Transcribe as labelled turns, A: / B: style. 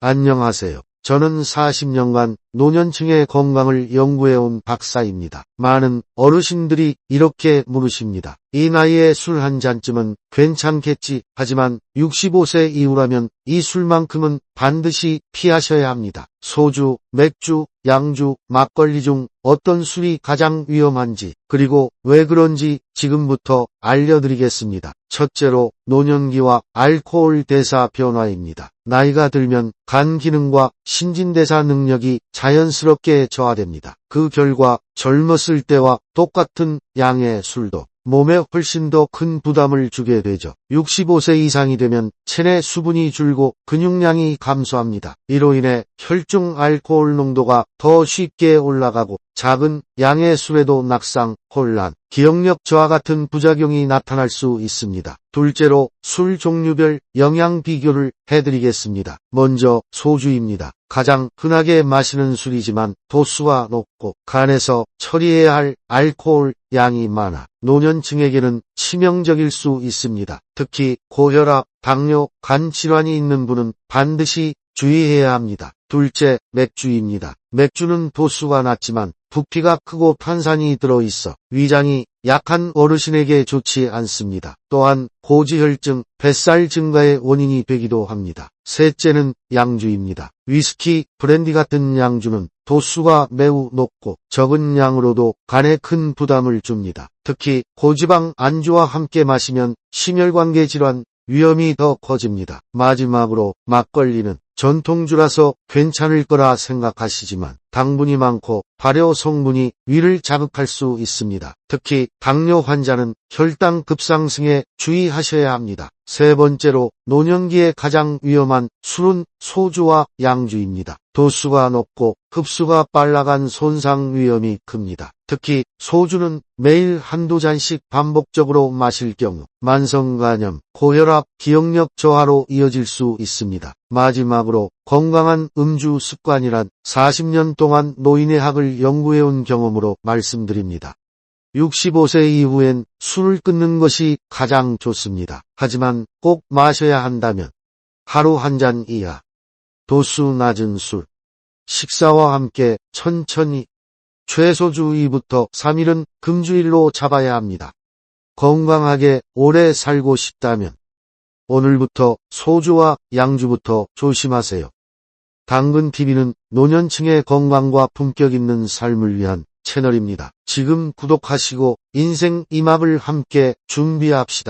A: 안녕하세요. 저는 40년간 노년층의 건강을 연구해온 박사입니다. 많은 어르신들이 이렇게 물으십니다. 이 나이에 술 한 잔쯤은 괜찮겠지. 하지만 65세 이후라면 이 술만큼은 반드시 피하셔야 합니다. 소주, 맥주, 양주, 막걸리 중 어떤 술이 가장 위험한지 그리고 왜 그런지 지금부터 알려드리겠습니다. 첫째로 노년기와 알코올 대사 변화입니다. 나이가 들면 간 기능과 신진대사 능력이 자연스럽게 저하됩니다. 그 결과 젊었을 때와 똑같은 양의 술도 몸에 훨씬 더 큰 부담을 주게 되죠. 65세 이상이 되면 체내 수분이 줄고 근육량이 감소합니다. 이로 인해 혈중 알코올 농도가 더 쉽게 올라가고 작은 양의 술에도 낙상, 혼란, 기억력 저하 같은 부작용이 나타날 수 있습니다. 둘째로 술 종류별 영양 비교를 해드리겠습니다. 먼저 소주입니다. 가장 흔하게 마시는 술이지만 도수가 높고 간에서 처리해야 할 알코올 양이 많아 노년층에게는 치명적일 수 있습니다. 특히 고혈압, 당뇨, 간 질환이 있는 분은 반드시 주의해야 합니다. 둘째, 맥주입니다. 맥주는 도수가 낮지만 부피가 크고 탄산이 들어있어 위장이 약한 어르신에게 좋지 않습니다. 또한 고지혈증, 뱃살 증가의 원인이 되기도 합니다. 셋째는 양주입니다. 위스키, 브랜디 같은 양주는 도수가 매우 높고 적은 양으로도 간에 큰 부담을 줍니다. 특히 고지방 안주와 함께 마시면 심혈관계 질환 위험이 더 커집니다. 마지막으로 막걸리는 전통주라서 괜찮을 거라 생각하시지만 당분이 많고 발효 성분이 위를 자극할 수 있습니다. 특히 당뇨 환자는 혈당 급상승에 주의하셔야 합니다. 세 번째로 노년기에 가장 위험한 술은 소주와 양주입니다. 도수가 높고 흡수가 빨라간 손상 위험이 큽니다. 특히 소주는 매일 한두 잔씩 반복적으로 마실 경우 만성간염, 고혈압, 기억력 저하로 이어질 수 있습니다. 마지막으로 건강한 음주 습관이란 40년 동안 노인의 학을 연구해온 경험으로 말씀드립니다. 65세 이후엔 술을 끊는 것이 가장 좋습니다. 하지만 꼭 마셔야 한다면 하루 한 잔 이하, 도수 낮은 술, 식사와 함께 천천히 최소 주 2부터 3일은 금주일로 잡아야 합니다. 건강하게 오래 살고 싶다면 오늘부터 소주와 양주부터 조심하세요. 당근TV는 노년층의 건강과 품격 있는 삶을 위한 채널입니다. 지금 구독하시고 인생 이막을 함께 준비합시다.